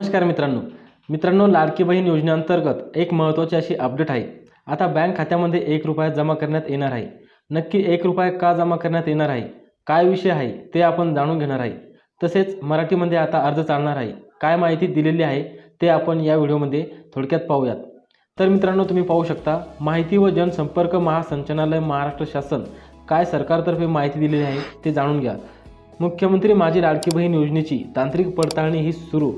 नमस्कार मित्रांनो. मित्रांनो लाडकी बहीण योजनेअंतर्गत एक महत्त्वाची अशी अपडेट आहे. आता बँक खात्यामध्ये एक रुपया जमा करण्यात येणार आहे. नक्की एक रुपया का जमा करण्यात येणार आहे? काय विषय आहे? ते आपण जाणून घेणार आहे. तसेच मराठीमध्ये आता अर्ज चालणार आहे. काय माहिती दिलेली आहे? ते आपण या व्हिडिओमध्ये थोडक्यात पाहूयात. तर मित्रांनो तुम्ही पाहू शकता माहिती व जनसंपर्क महासंचालनालय महाराष्ट्र शासन काय सरकारतर्फे माहिती दिलेली आहे ते जाणून घ्या. मुख्यमंत्री माझी लाडकी बहीण योजनेची तांत्रिक पडताळणी ही सुरू.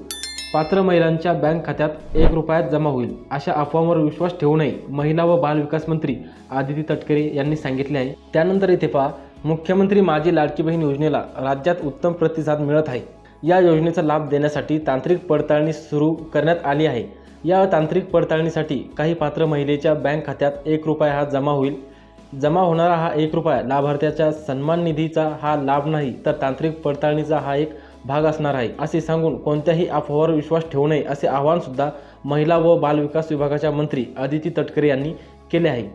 पात्र महिलांच्या बँक खात्यात एक रुपयात जमा होईल अशा अफवांवर विश्वास ठेवू नये महिला व बाल विकास मंत्री आदिती तटकरे यांनी सांगितले आहे. त्यानंतर इथे पहा मुख्यमंत्री माझी लाडकी बहीण योजनेला राज्यात उत्तम प्रतिसाद मिळत आहे. या योजनेचा लाभ देण्यासाठी तांत्रिक पडताळणी सुरू करण्यात आली आहे. या तांत्रिक पडताळणीसाठी काही पात्र महिलेच्या बँक खात्यात एक रुपया हा जमा होईल. जमा होणारा हा एक रुपया लाभार्थ्याच्या सन्मान निधीचा हा लाभ नाही तर तांत्रिक पडताळणीचा हा एक भाग असणार आहे. असे सांगून कोणत्याही अफवावर विश्वास ठेवू नये असे आवाहनसुद्धा महिला व बालविकास विभागाच्या मंत्री अदिती तटकरे यांनी केले आहे.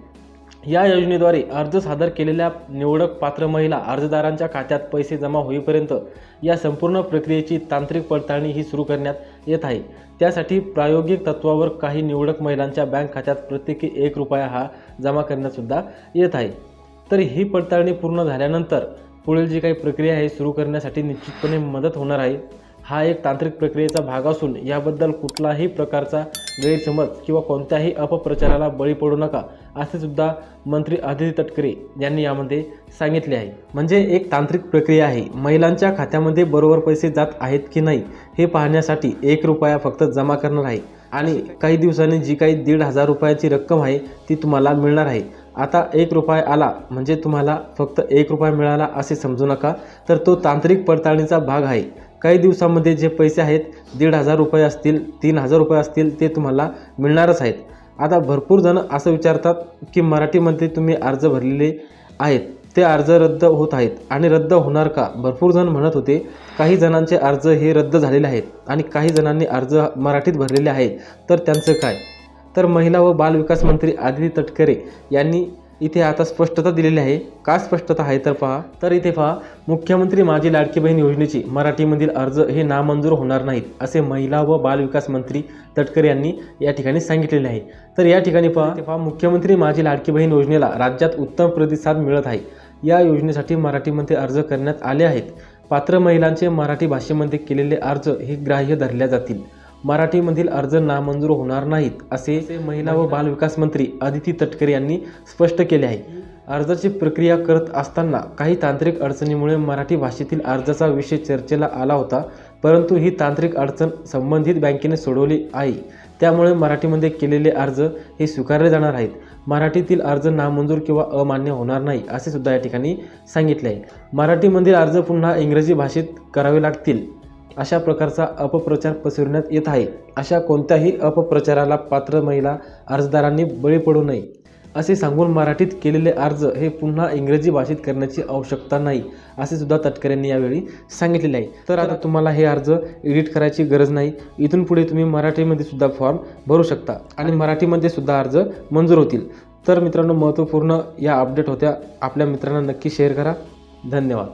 या योजनेद्वारे अर्ज सादर केलेल्या निवडक पात्र महिला अर्जदारांच्या खात्यात पैसे जमा होईपर्यंत या संपूर्ण प्रक्रियेची तांत्रिक पडताळणी ही सुरू करण्यात येत आहे. त्यासाठी प्रायोगिक तत्वावर काही निवडक महिलांच्या बँक खात्यात प्रत्येकी एक रुपया हा जमा करण्यातसुद्धा येत आहे. तर ही पडताळणी पूर्ण झाल्यानंतर पुढील जी काही प्रक्रिया आहे सुरू करण्यासाठी निश्चितपणे मदत होणार आहे. हा एक तांत्रिक प्रक्रियेचा भाग असून याबद्दल कुठलाही प्रकारचा गैरसमज किंवा कोणत्याही अपप्रचाराला बळी पडू नका असे सुद्धा मंत्री आदिती तटकरे यांनी यामध्ये सांगितले आहे. म्हणजे एक तांत्रिक प्रक्रिया आहे महिलांच्या खात्यामध्ये बरोबर पैसे जात आहेत की नाही हे पाहण्यासाठी एक रुपया फक्त जमा करणार आहे. आणि काही दिवसांनी जी काही दीड हजार रुपयाची रक्कम आहे ती तुम्हाला मिळणार आहे. आता एक रुपया आला म्हणजे तुम्हाला फक्त एक रुपया मिळाला असे समजू नका. तर तो तांत्रिक पडताळणीचा भाग आहे. काही दिवसामध्ये जे पैसे आहेत दीड हजार रुपये असतील तीन हजार रुपये असतील ते तुम्हाला मिळणारच आहेत. आता भरपूर जण असं विचारतात की मराठीमध्ये तुम्ही अर्ज भरलेले आहेत. ते अर्ज रद्द होत आहेत. आणि रद्द होणार का? भरपूर जण म्हणत होते काही जणांचे अर्ज हे रद्द झालेले आहेत आणि काही जणांनी अर्ज मराठीत भरलेले आहेत. तर त्यांचं काय? तर महिला व बालविकास मंत्री आदिती तटकरे यांनी इथे आता स्पष्टता दिलेली आहे. का स्पष्टता आहे तर पहा. तर इथे पहा. मुख्यमंत्री माझी लाडकी बहीण योजनेची मराठीमधील अर्ज हे नामंजूर होणार नाहीत असे महिला व बालविकास मंत्री तटकरे यांनी या ठिकाणी सांगितलेले आहे. तर या ठिकाणी पहा. ते पहा. मुख्यमंत्री माझी लाडकी बहीण योजनेला राज्यात उत्तम प्रतिसाद मिळत आहे. या योजनेसाठी मराठीमध्ये अर्ज करण्यात आले आहेत. पात्र महिलांचे मराठी भाषेमध्ये केलेले अर्ज हे ग्राह्य धरल्या जातील. मराठीमधील अर्ज नामंजूर होणार नाहीत असे महिला व बालविकास मंत्री आदिती तटकरे यांनी स्पष्ट केले आहे. अर्जाची प्रक्रिया करत असताना काही तांत्रिक अडचणीमुळे मराठी भाषेतील अर्जाचा विषय चर्चेला आला होता परंतु ही तांत्रिक अडचण संबंधित बँकेने सोडवली आहे. त्यामुळे मराठीमध्ये केलेले अर्ज हे स्वीकारले जाणार आहेत. मराठीतील अर्ज नामंजूर किंवा अमान्य होणार नाही असे सुद्धा या ठिकाणी सांगितले आहे. मराठीमधील अर्ज पुन्हा इंग्रजी भाषेत करावे लागतील. अशा प्रकारचा अपप्रचार पसरवण्यात येत आहे. अशा कोणत्याही अपप्रचाराला पात्र महिला अर्जदारांनी बळी पडू नये. असे सांगून मराठीत केलेले अर्ज हे पुन्हा इंग्रजी भाषेत करण्याची आवश्यकता नाही असे सुद्धा तटकऱ्यांनी यावेळी सांगितलेले आहे. तर आता तुम्हाला हे अर्ज एडिट करायची गरज नाही. इथून पुढे तुम्ही मराठीमध्ये सुद्धा फॉर्म भरू शकता आणि मराठीमध्ये सुद्धा अर्ज मंजूर होतील. तर मित्रांनो महत्त्वपूर्ण या अपडेट होत्या. आपल्या मित्रांना नक्की शेअर करा. धन्यवाद.